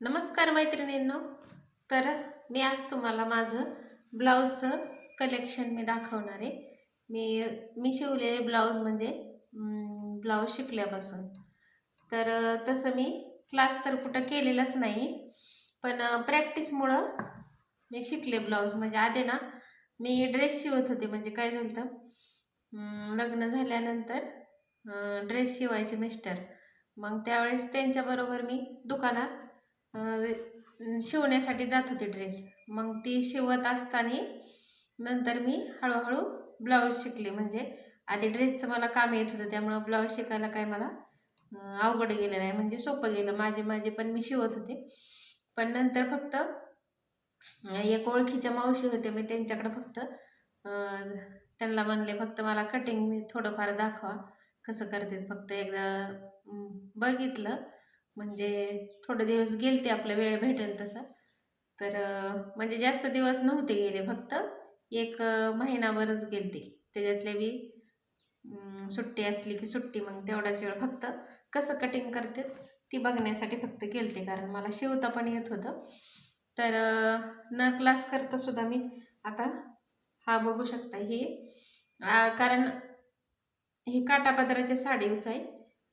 नमस्कार मैत्रिणींनो. तर मी आज तुम्हाला माझं ब्लाऊजचं कलेक्शन मी दाखवणार आहे. मी मी शिवलेले ब्लाऊज म्हणजे ब्लाऊज शिकल्यापासून. तर तसं मी क्लास तर कुठं केलेलाच नाही पण प्रॅक्टिसमुळं मी शिकले ब्लाऊज. म्हणजे आधी ना मी ड्रेस शिवत होते. म्हणजे काय झालं तर लग्न झाल्यानंतर ड्रेस शिवायचे मिस्टर मग त्यावेळेस त्यांच्याबरोबर मी दुकानात शिवण्यासाठी जात होते ड्रेस मग ती शिवत असताना नंतर मी हळूहळू ब्लाऊज शिकले. म्हणजे आधी ड्रेसचं मला काम येत होतं त्यामुळं ब्लाऊज शिकायला काय मला अवघड गेलं नाही. म्हणजे सोपं गेलं. माझे माझे पण मी शिवत होते. पण नंतर फक्त एक ओळखीच्या मावशी होते मी त्यांच्याकडे फक्त त्यांना म्हणले फक्त मला कटिंग थोडंफार दाखवा. कसं करते फक्त एकदा बघितलं. म्हणजे थोडे दिवस गेलते आपला वेळ भेटेल तसा. तर म्हणजे जास्त दिवस नव्हते गेले फक्त एक महिनाभरच गेलते. त्याच्यातले बी सुट्टी असली की सुट्टी मग तेवढाच वेळ फक्त कसं कटिंग करते ती बघण्यासाठी फक्त गेलते कारण मला शिवता पण येत होतं. तर न क्लास करता सुद्धा मी आता हा बघू शकता. ही कारण ही काटापदराच्या साडीच आहे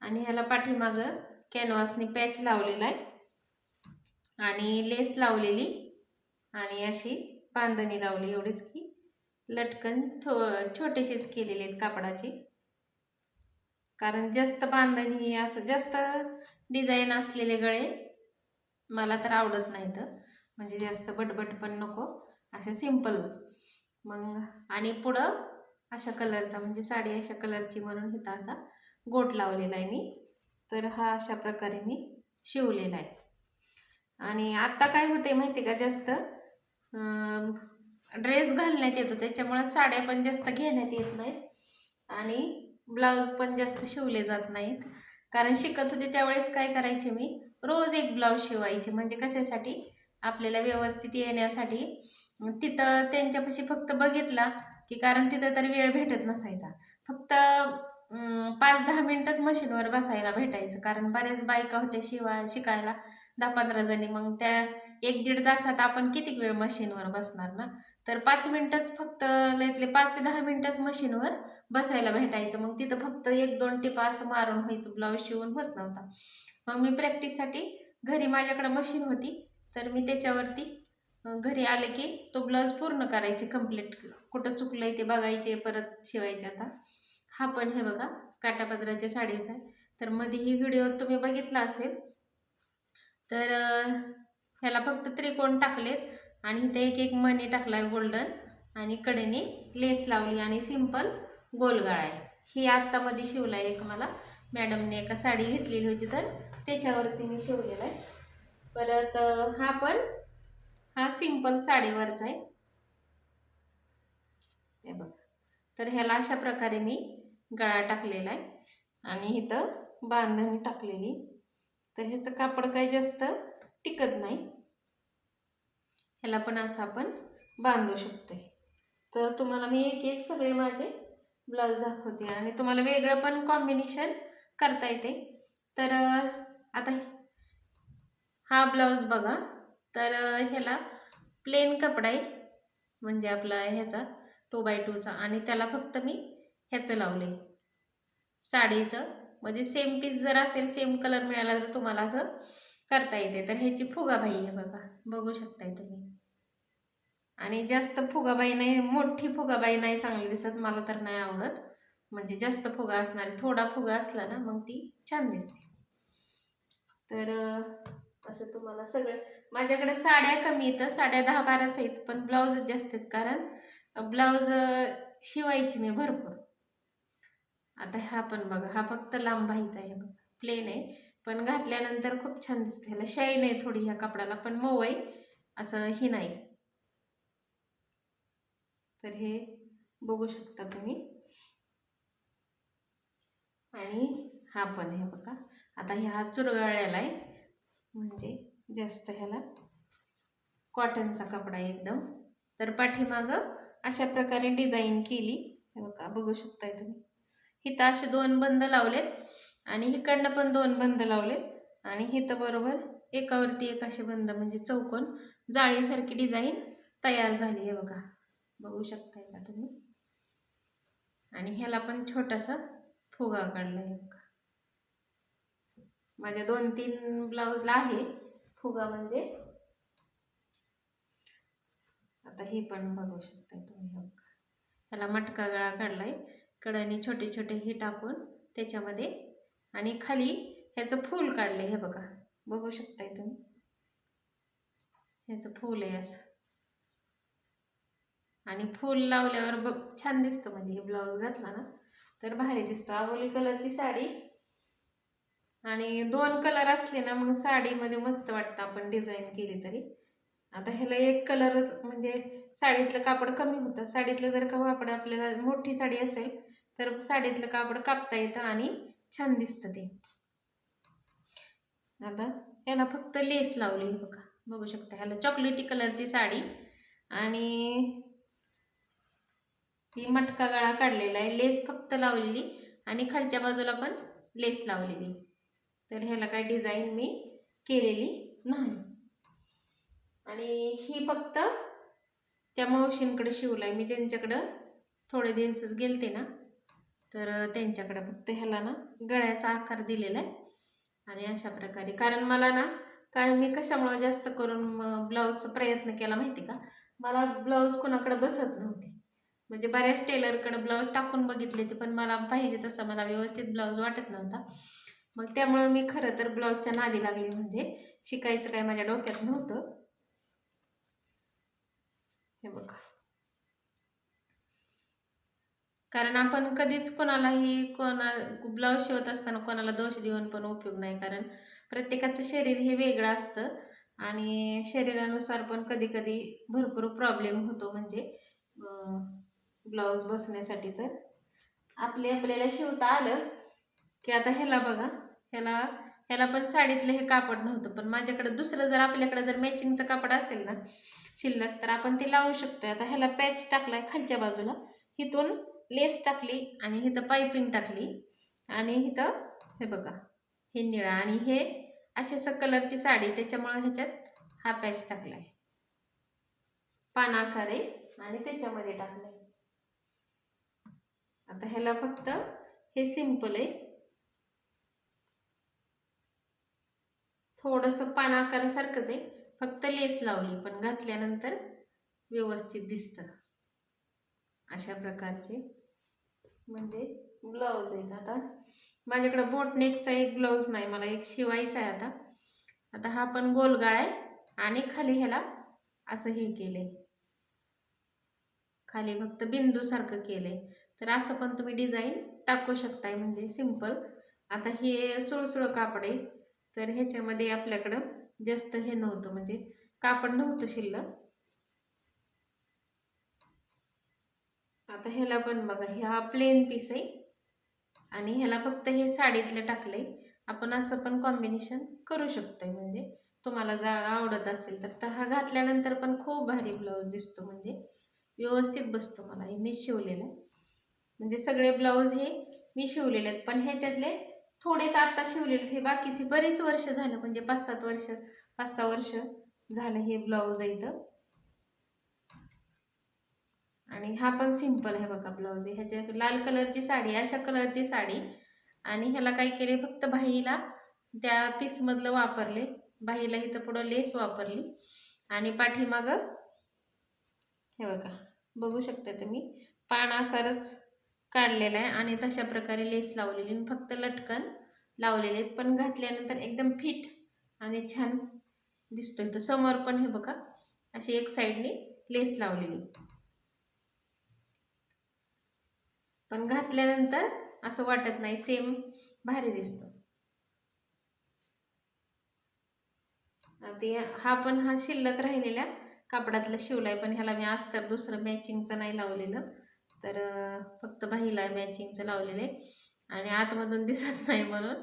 आणि ह्याला पाठीमागं कॅनव्हासने पॅच लावलेला आहे. आणि लेस लावलेली आणि अशी बांधणी लावली एवढीच की लटकन थो छोटेसेच केलेले आहेत कापडाचे. कारण जास्त बांधणी असं जास्त डिझाईन असलेले गळे मला तर आवडत नाहीत. म्हणजे जास्त बटबट पण नको. असे सिंपल. मग आणि पुढं अशा कलरचा म्हणजे साडी अशा कलरची म्हणून इथं असा गोट लावलेला आहे मी. तर हा अशा प्रकारे मी शिवलेला आहे. आणि आत्ता काय होते माहिती का जास्त? ड्रेस घालण्यात येतो त्याच्यामुळं साड्या पण जास्त घेण्यात येत नाहीत आणि ब्लाऊज पण जास्त शिवले जात नाहीत. कारण शिकत होते त्यावेळेस काय करायचे मी? रोज एक ब्लाऊज शिवायचे. म्हणजे कशासाठी? आपल्याला व्यवस्थित येण्यासाठी. तिथं त्यांच्यापाशी फक्त बघितला की कारण तिथं तर वेळ भेटत नसायचा. फक्त पाच दहा मिनटंच मशीनवर बसायला भेटायचं. कारण बऱ्याच बायका होत्या शिवा शिकायला दहा पंधरा जणी. मग त्या एक दीड तासात आपण किती वेळ मशीनवर बसणार ना? तर पाच मिनटंच फक्त लयतले पाच ते दहा मिनटंच मशीनवर बसायला भेटायचं. मग तिथं फक्त एक दोन टिपा असं मारून व्हायचं. ब्लाऊज शिवून होत नव्हता. मग मी प्रॅक्टिससाठी घरी माझ्याकडं मशीन होती. तर मी त्याच्यावरती घरी आले की तो ब्लाऊज पूर्ण करायचे कंप्लीट कुठं चुकलं आहे ते बघायचे परत शिवायचे आता. हा पण हे बघा काटापदराच्या साडीचा आहे. तर मध्ये ही व्हिडिओ तुम्ही बघितला असेल. तर ह्याला फक्त त्रिकोण टाकलेत आणि इथे एक एक मणी टाकला आहे गोल्डन आणि कडेने लेस लावली आणि सिंपल गोलगाळा आहे. ही आत्तामध्ये शिवला आहे एक मला. मॅडमने एका साडी घेतलेली होती तर त्याच्यावरती मी शिवलेला आहे. परत हा पण हा सिंपल साडीवरचा आहे. हे बघ. तर ह्याला अशा प्रकारे मी गळा टाकलेला आहे. आणि इथं बांधणी टाकलेली. तर ह्याचं कापड काही जास्त टिकत नाही. ह्याला पण असं आपण बांधू शकतोय. तर तुम्हाला मी एक एक सगळे माझे ब्लाऊज दाखवते आणि तुम्हाला वेगळं पण कॉम्बिनेशन करता येते. तर आता हा ब्लाऊज बघा. तर ह्याला प्लेन कपडा आहे. म्हणजे आपला ह्याचा टू बाय टूचा आणि त्याला फक्त मी ह्याचं लावले साडीचं. म्हणजे सेम पीस जर असेल सेम कलर मिळाला तर तुम्हाला असं करता येते. तर ह्याची फुगाबाई आहे बघा. बघू शकताय तुम्ही. आणि जास्त फुगाबाई नाही मोठी फुगाबाई नाही चांगली दिसत. मला तर नाही आवडत. म्हणजे जास्त फुगा असणारी थोडा फुगा असला ना मग ती छान दिसते. तर असं तुम्हाला सगळं माझ्याकडे साड्या कमी येतं साड्या दहा बाराच आहेत पण ब्लाऊजच जास्त आहेत. कारण ब्लाऊज शिवायची मी भरपूर. आता हा पण बघा हा फक्त लांब आहे बघा. प्लेन आहे. पण घातल्यानंतर खूप छान दिसते ह्याला शाईन आहे थोडी ह्या कपड्याला पण मऊ आहे. असं ही नाही. तर हे बघू शकता तुम्ही. आणि हा पण आहे बघा. आता ह्या चुरगाळ्याला आहे. म्हणजे जास्त ह्याला कॉटनचा कपडा एकदम. तर पाठीमागं अशा प्रकारे डिझाईन केली. हे बघा बघू शकताय तुम्ही. इथं असे दोन बंद लावलेत आणि इकडनं पण दोन बंद लावलेत. आणि इथं बरोबर एकावरती एक असे बंद म्हणजे चौकोन. जाळीसारखी डिझाईन तयार झाली आहे बघा. बघू शकताय का तुम्ही? आणि ह्याला पण छोटासा फुगा काढला आहे बघा. माझ्या दोन तीन ब्लाऊजला आहे फुगा म्हणजे. आता हे पण बघू शकताय तुम्ही बघा. ह्याला मटका गळा काढलाय. कडाने छोटे छोटे हे टाकून त्याच्यामध्ये आणि खाली ह्याचं फूल काढलंय हे बघा. बघू शकताय तुम्ही? ह्याचं फूल आहे असं. आणि फूल लावल्यावर बघ छान दिसतं म्हणजे हे ब्लाऊज घातला ना तर भारी दिसतो. आवली कलरची साडी आणि दोन कलर असले ना मग साडीमध्ये मस्त वाटतं आपण डिझाईन केली तरी. आता ह्याला एक कलरच म्हणजे साडीतलं कापड कमी होतं. साडीतलं जर का कापड आपल्याला मोठी साडी असेल तर साडीतलं कापड कापता येतं आणि छान दिसतं ते. आता ह्याला फक्त लेस लावली बघा. बघू शकता ह्याला चॉकलेटी कलरची साडी आणि ही मटका गळा काढलेला आहे. लेस फक्त लावलेली आणि खालच्या बाजूला पण लेस लावलेली. तर ह्याला काय डिझाईन मी केलेली नाही. आणि ही फक्त त्या मावशींकडे शिवलाय. मी ज्यांच्याकडं थोडे दिवसच गेलते ना तर त्यांच्याकडं फक्त ह्याला ना गळ्याचा आकार दिलेला आहे. आणि अशा प्रकारे कारण मला ना काय मी कशामुळं जास्त करून ब्लाऊजचा प्रयत्न केला माहिती का? मला ब्लाऊज कोणाकडे बसत नव्हते. म्हणजे बऱ्याच टेलरकडे ब्लाऊज टाकून बघितले ते पण मला पाहिजे तसं मला व्यवस्थित ब्लाऊज वाटत नव्हता. मग त्यामुळं मी खरं तर ब्लाऊजच्या नादी लागली म्हणजे शिकायचं काय माझ्या डोक्यात नव्हतं. हे बघा. कारण आपण कधीच कोणालाही कोणा ब्लाऊज शिवत असताना कोणाला दोष देऊन पण उपयोग नाही. कारण प्रत्येकाचं शरीर हे वेगळं असतं आणि शरीरानुसार पण कधी कधी भरपूर प्रॉब्लेम होतो. म्हणजे ब्लाऊज बसण्यासाठी तर आपले आपल्याला शिवता आलं की आता ह्याला बघा ह्याला ह्याला पण साडीतलं हे कापड नव्हतं. पण माझ्याकडे दुसरं जर आपल्याकडे जर मॅचिंगचं कापड असेल ना शिल्लक तर आपण ते लावू शकतो आता ह्याला पॅच टाकलाय खालच्या बाजूला. इथून लेस टाकली आणि इथं पायपिंग टाकली. आणि इथं हे बघा हे निळा आणि हे अशी स कलरची साडी त्याच्यामुळं ह्याच्यात हा पॅच टाकला आहे आहे आणि त्याच्यामध्ये टाकलं आहे आता ह्याला फक्त हे सिंपल आहे. थोडंसं पानाकारासारखंच आहे फक्त लेस लावली पण घातल्यानंतर व्यवस्थित दिसतं. अशा प्रकारचे. म्हणजे ब्लाऊज आहेत आता. माझ्याकडं बोटनेकचा एक ब्लाऊज नाही मला एक शिवायचा आहे आता. आता हा पण गोलगाळ आहे आणि खाली ह्याला असं हे केले खाली फक्त बिंदूसारखं केले तर असं पण तुम्ही डिझाईन टाकू शकताय म्हणजे सिंपल आता हे सुळसुळं कापड आहे. तर ह्याच्यामध्ये आपल्याकडं जास्त हे नव्हतं म्हणजे कापड नव्हतं शिल्लक. आता ह्याला पण बघा ह्या प्लेन पीस आहे. आणि ह्याला फक्त हे साडीतलं टाकलंय. आपण असं पण कॉम्बिनेशन करू शकतोय. म्हणजे तुम्हाला जर आवडत असेल तर तर हा घातल्यानंतर पण खूप भारी ब्लाऊज दिसतो. म्हणजे व्यवस्थित बसतो मला. हे मी शिवलेलं. आहे म्हणजे सगळे ब्लाऊज हे मी शिवलेले आहेत. पण ह्याच्यातले थोडेच आत्ता शिवलेले हे बाकीचे बरेच वर्ष झालं. म्हणजे पाच सात वर्ष पाच सहा वर्ष झालं हे ब्लाऊज आहे इथं. आणि हा पण सिंपल आहे बघा ब्लाऊज. आहे ह्याच्या लाल कलरची साडी अशा कलरची साडी. आणि ह्याला काय केले फक्त बाहीला त्या पीसमधलं वापरले. बाहीला इथं पुढं लेस वापरली. आणि पाठीमागं हे बघा बघू शकता तुम्ही पान आकारच काढलेला आहे. आणि तशा प्रकारे लेस लावलेली फक्त लटकन लावलेले आहेत. पण घातल्यानंतर एकदम फिट आणि छान दिसतोय. तर समोर पण हे बघा अशी एक साईडने लेस लावलेली. पण घातल्यानंतर असं वाटत नाही सेम भारी दिसतो. ते हा पण हा शिल्लक राहिलेला कापडातला शिवलाय पण ह्याला मी अस्तर दुसरं मॅचिंगचं नाही लावलेलं. तर फक्त बाहीला मॅचिंगचं लावलेलं आहे. आणि आतमधून दिसत नाही म्हणून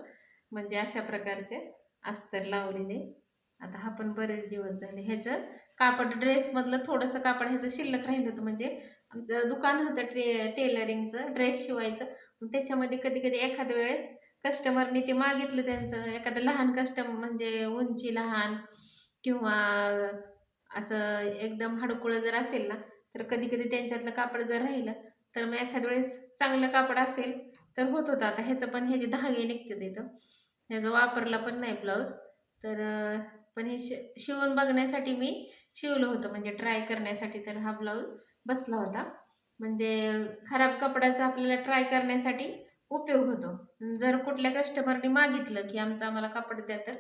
म्हणजे अशा प्रकारचे अस्तर लावलेले. आता हा पण बरेच दिवस झाले. ह्याचं कापड ड्रेसमधलं थोडंसं कापड ह्याचं शिल्लक राहिलं होतं म्हणजे आमचं दुकान होतं ट्रे टेलरिंगचं ड्रेस शिवायचं. त्याच्यामध्ये कधी कधी एखाद्या वेळेस कस्टमरने ते मागितलं त्यांचं एखादं लहान कस्टम म्हणजे उंची लहान किंवा असं एकदम हडकुळं जर असेल ना तर कधी कधी त्यांच्यातलं कापड जर राहिलं तर मग एखाद्या वेळेस चांगलं कापड असेल तर होत होतं. आता ह्याचं पण ह्याचे धागे निघतात इथं ह्याचं वापरला पण नाही ब्लाऊज तर पण हे शि शिवून बघण्यासाठी मी शिवलं होतं. म्हणजे ट्राय करण्यासाठी तर हा ब्लाऊज बसला होता. म्हणजे खराब कपड्याचा आपल्याला ट्राय करण्यासाठी उपयोग होतो. जर कुठल्या कस्टमरने मागितलं की आमचं आम्हाला कापड द्या तर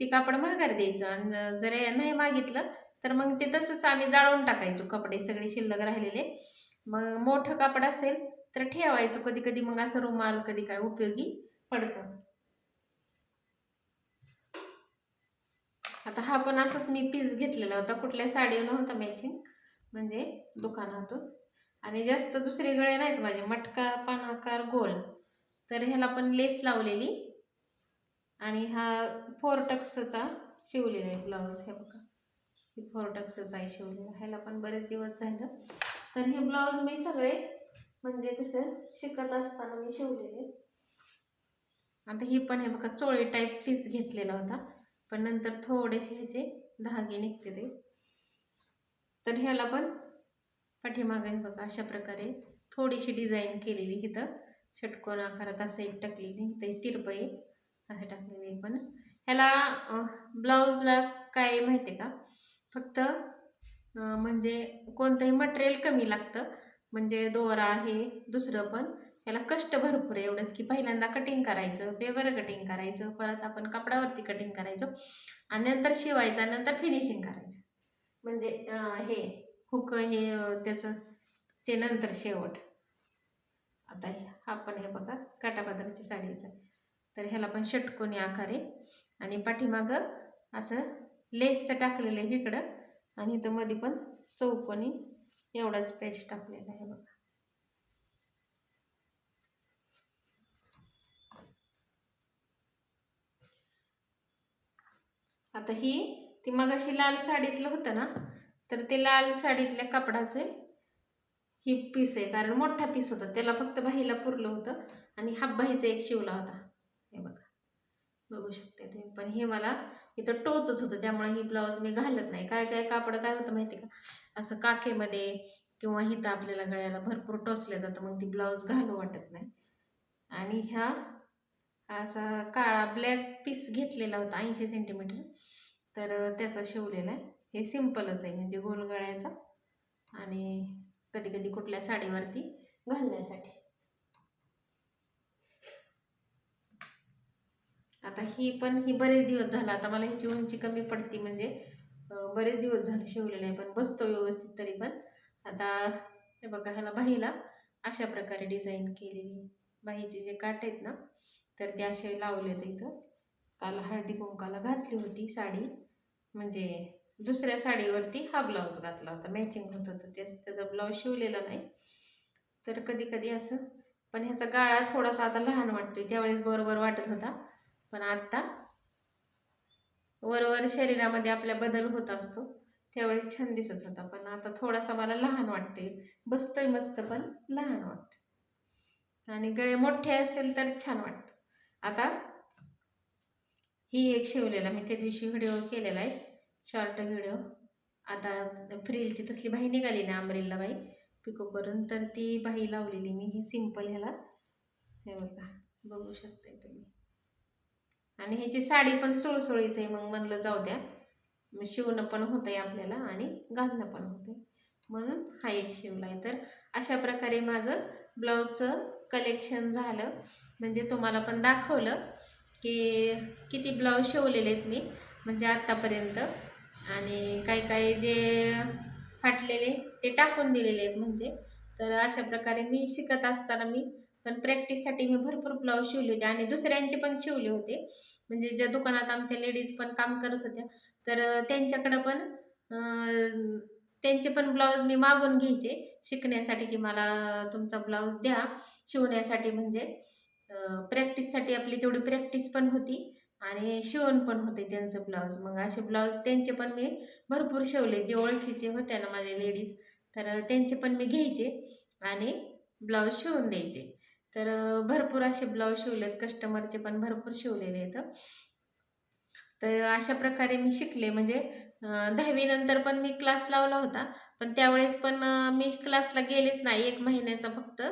ती कापड माघार द्यायचं. आणि जर नाही मागितलं तर मग ते तसंच आम्ही जाळून टाकायचो कपडे सगळे शिल्लक राहिलेले. मग मोठं कापड असेल तर ठेवायचं. कधी कधी मग असं रुमाल कधी काय उपयोगी पडतं. आता हा पण असंच मी पीस घेतलेला होता. कुठल्या साडीवर नव्हता मॅचिंग म्हणजे दुकानातून. आणि जास्त दुसरे गळे नाहीत माझे मटका पानाकार गोल. तर ह्याला पण लेस लावलेली. आणि हा फोर टक्सचा शिवलेला आहे ब्लाऊज हे बघा. हे फोर टक्सचा आहे शिवलेला. ह्याला पण बरेच दिवस झालं. तर हे ब्लाऊज मी सगळे म्हणजे तसं शिकत असताना मी शिवलेले. आता ही पण हे बघा चोळी टाईप पीस घेतलेला होता. पण नंतर थोडेसे ह्याचे धागे निघते ते. तर ह्याला पण पाठीमागे बघा अशा प्रकारे थोडीशी डिझाईन केलेली इथं. षटकोन आकारात असं एक टाकलेली इथं तिरपं आहे असं टाकलेली पण. ह्याला ब्लाऊजला काय माहिती आहे का? फक्त म्हणजे कोणतंही मटेरियल कमी लागतं. म्हणजे दोरा हे दुसरं पण. याला कष्ट भरपूर आहे एवढंच की पहिल्यांदा कटिंग करायचं पेवर कटिंग करायचं परत आपण कपड्यावरती कटिंग करायचं. आणि नंतर शिवायचं नंतर फिनिशिंग करायचं. म्हणजे हे हुक हे त्याचं ते नंतर शेवट. आता हे- हा पण हे बघा काटापदराच्या साडीचा. तर ह्याला पण षटकोनी आकार आहे आणि पाठीमागं असं लेसचं टाकलेलं आहे इकडं आणि इथं मध्ये पण चौकोनी एवढाच पेस्ट टाकलेला आहे बघा. आता ही ती मगाशी लाल साडीतलं होतं ना तर ते लाल साडीतल्या कपडाचे ही पीस आहे कारण मोठा पीस होता. त्याला फक्त बाहीला पुरलं होतं आणि हाफ बाहीचा एक शिवला होता. हे बघा. बघू शकते तुम्ही. पण हे मला इथं टोचत होतं त्यामुळे ही ब्लाऊज मी घालत नाही. काय काय कापड काय होतं माहिती आहे का? असं काखेमध्ये किंवा हिथं आपल्याला गळ्याला भरपूर टोचल्या जातं मग ती ब्लाऊज घालू वाटत नाही. आणि ह्या असा काळा ब्लॅक पीस घेतलेला होता ऐंशी सेंटीमीटर तर त्याचा शिवलेला आहे. हे सिम्पलच आहे म्हणजे गोल गळ्याचा आणि कधी कधी कुठल्या साडीवरती घालण्यासाठी. आता ही पण ही बरेच दिवस झाला. आता मला ह्याची उंची कमी पडती म्हणजे बरेच दिवस झाले शिवलेलं आहे पण बसतो व्यवस्थित तरी पण. आता हे बघा ह्याला बाहीला अशा प्रकारे डिझाईन केलेली बाहीचे जे काट आहेत ना तर ते असे लावलेत इथं. काल हळदी कुंकाला घातली होती साडी. म्हणजे दुसऱ्या साडीवरती हा ब्लाऊज घातला होता. मॅचिंग होत होतं. तेच त्याचा ब्लाऊज शिवलेला नाही. तर कधी कधी असं पण ह्याचा गाळा थोडासा आता लहान वाटतोय. त्यावेळेस बरोबर वाटत होता. पण आत्ता वरवर शरीरामध्ये आपल्या बदल होत असतो. त्यावेळेस छान दिसत होता. पण आता थोडासा मला लहान वाटते बसतोय मस्त पण लहान वाटतं आणि गळे मोठे असेल तर छान वाटतं. आता ही एक शिवलेला. मी त्या दिवशी व्हिडिओ केलेला आहे. Short video. आता फ्रिलची तसली बाही निघाली ना आंब्रेलला बाई. पिको करून तर ती बाही लावलेली मी ही सिंपल ह्याला. हे बघा बघू शकते तुम्ही. आणि ह्याची साडी पण सुळसुळीच आहे मग म्हणलं जाऊ द्या. मग शिवणं पण होतं आहे आपल्याला आणि घालणं पण होतं म्हणून हा एक शिवला आहे. तर अशा प्रकारे माझं ब्लाऊजचं कलेक्शन झालं. म्हणजे तुम्हाला पण दाखवलं की किती ब्लाऊज शिवलेले आहेत मी. म्हणजे आत्तापर्यंत आणि काही काही जे फाटलेले ते टाकून दिलेले आहेत म्हणजे. तर अशा प्रकारे मी शिकत असताना मी पण प्रॅक्टिससाठी मी भरपूर ब्लाऊज शिवले होते आणि दुसऱ्यांचे पण शिवले होते. म्हणजे ज्या दुकानात आमच्या लेडीज पण काम करत होत्या तर त्यांच्याकडं पण त्यांचे पण ब्लाऊज मी मागून घ्यायचे शिकण्यासाठी की मला तुमचा ब्लाऊज द्या शिवण्यासाठी. म्हणजे प्रॅक्टिससाठी आपली तेवढी प्रॅक्टिस पण होती. आणि शिवण पण होते त्यांचं ब्लाऊज. मग असे ब्लाऊज त्यांचे पण मी भरपूर शिवले. जे ओळखीचे होते ना माझे लेडीज तर त्यांचे पण मी घ्यायचे आणि ब्लाऊज शिवून द्यायचे. तर भरपूर असे ब्लाऊज शिवलेत. कस्टमरचे पण भरपूर शिवलेले आहेत. तर अशा प्रकारे मी शिकले. म्हणजे दहावीनंतर पण मी क्लास लावला होता. पण त्यावेळेस पण मी क्लासला गेलेच नाही. एक महिन्याचा फक्त.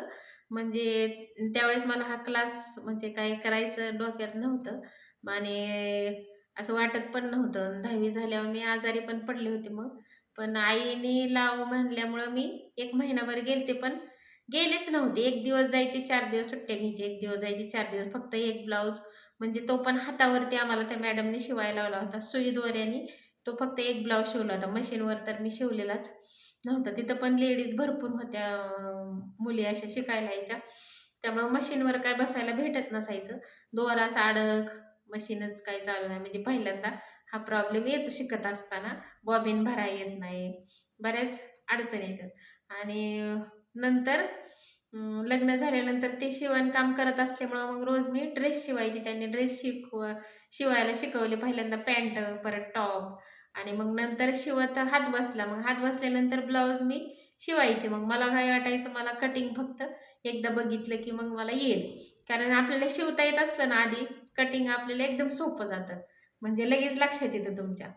म्हणजे त्यावेळेस मला हा क्लास म्हणजे काय करायचं डोक्यात नव्हतं. आणि असं वाटत पण नव्हतं. दहावी झाल्यावर मी आजारी पण पडले होते मग. पण आईने लाव म्हणल्यामुळं मी एक महिनाभर गेलते पण गेलेच नव्हते. एक दिवस जायचे चार दिवस सुट्ट्या घ्यायचे. एक दिवस जायचे चार दिवस. फक्त एक ब्लाऊज. म्हणजे तो पण हातावरती आम्हाला त्या मॅडमने शिवायला लावला होता. सुई दोऱ्याने तो फक्त एक ब्लाऊज शिवला होता. मशीनवर तर मी शिवलेलाच नव्हता. तिथं पण लेडीज भरपूर होत्या मुली अशा शिकायला यायच्या. त्यामुळं मशीनवर काय बसायला भेटत नसायचं. दोराच अडक मशीनच काय चालू नाही. म्हणजे पहिल्यांदा हा प्रॉब्लेम येतो शिकत असताना बॉबिन भराय येत नाही. बऱ्याच अडचणी येतात. आणि नंतर लग्न झाल्यानंतर ते शिवणकाम करत असल्यामुळं मग रोज मी ड्रेस शिवायची. त्यांनी ड्रेस शिकव शिवायला शिकवले. पहिल्यांदा पॅन्ट परत टॉप आणि मग नंतर शिवत हात बसला. मग हात बसल्यानंतर ब्लाऊज मी शिवायचे. मग मला काय वाटायचं? मला कटिंग फक्त एकदा बघितलं की मग मला येईल. कारण आपल्याला शिवता येत असलं ना आधी कटिंग आपल्याला एकदम सोपं जातं. म्हणजे लगेच लक्षात येतं तुमच्या.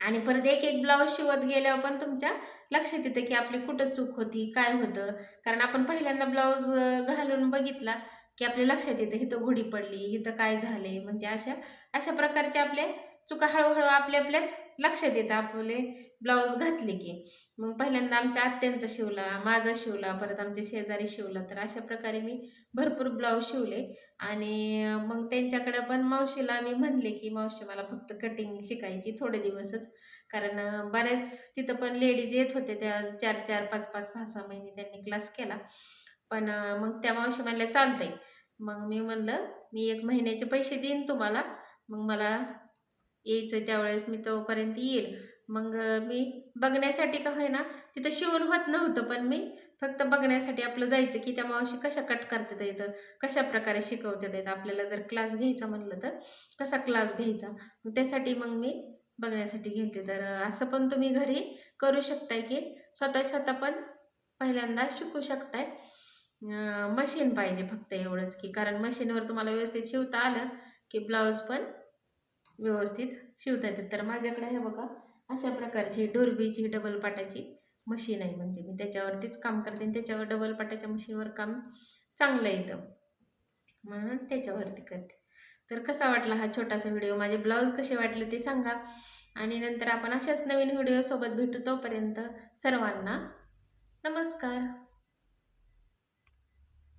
आणि परत एक एक ब्लाऊज शिवत गेल्यावर पण तुमच्या लक्षात येतं की आपली कुठं चूक होती काय होतं. कारण आपण पहिल्यांदा ब्लाऊज घालून बघितला की आपल्या लक्षात येतं हिथं घोडी पडली हिथं काय झाले म्हणजे अशा अशा प्रकारचे आपल्या चुका हळूहळू आपल्या आपल्याच लक्षात येतं. आपले ब्लाऊज घातले की. मग पहिल्यांदा आमच्या आत्यांचा शिवला माझा शिवला परत आमच्या शेजारी शिवला. तर अशा प्रकारे मी भरपूर ब्लाऊज शिवले. आणि मग त्यांच्याकडं पण मावशीला मी म्हणले की मावशी मला फक्त कटिंग शिकायची थोडे दिवसच. कारण बऱ्याच तिथं पण लेडीज येत होते. त्या चार चार पाच पाच सहा सहा महिने त्यांनी क्लास केला. पण मग त्या मावशी म्हणल्या चालतंय. मग मी म्हणलं मी एक महिन्याचे पैसे देईन तुम्हाला. मग मला यायचं त्यावेळेस मी तोपर्यंत येईल. मग मी बघण्यासाठी का होईना तिथं शिवून होत नव्हतं पण मी फक्त बघण्यासाठी आपलं जायचं की त्या मावशी कशा कट करतात येतं कशा प्रकारे शिकवतात येतं आपल्याला जर क्लास घ्यायचा म्हणलं तर कसा क्लास घ्यायचा? त्यासाठी मग मी बघण्यासाठी गेलते. तर असं पण तुम्ही घरी करू शकताय की स्वतः स्वतः पण पहिल्यांदा शिकू शकताय. मशीन पाहिजे फक्त एवढंच की कारण मशीनवर तुम्हाला व्यवस्थित शिवता आलं की ब्लाऊज पण व्यवस्थित शिवता येतात तर माझ्याकडे हे बघा अशा प्रकारची डोरबीची डबल पाटाची मशीन आहे. म्हणजे मी त्याच्यावरतीच काम करते आणि त्याच्यावर डबल पाटाच्या मशीनवर काम चांगलं येतं म्हणून त्याच्यावरती करते. तर कसा वाटला हा छोटासा व्हिडिओ माझे ब्लाऊज कसे वाटले ते सांगा. आणि नंतर आपण अशाच नवीन व्हिडिओसोबत भेटू तोपर्यंत सर्वांना नमस्कार.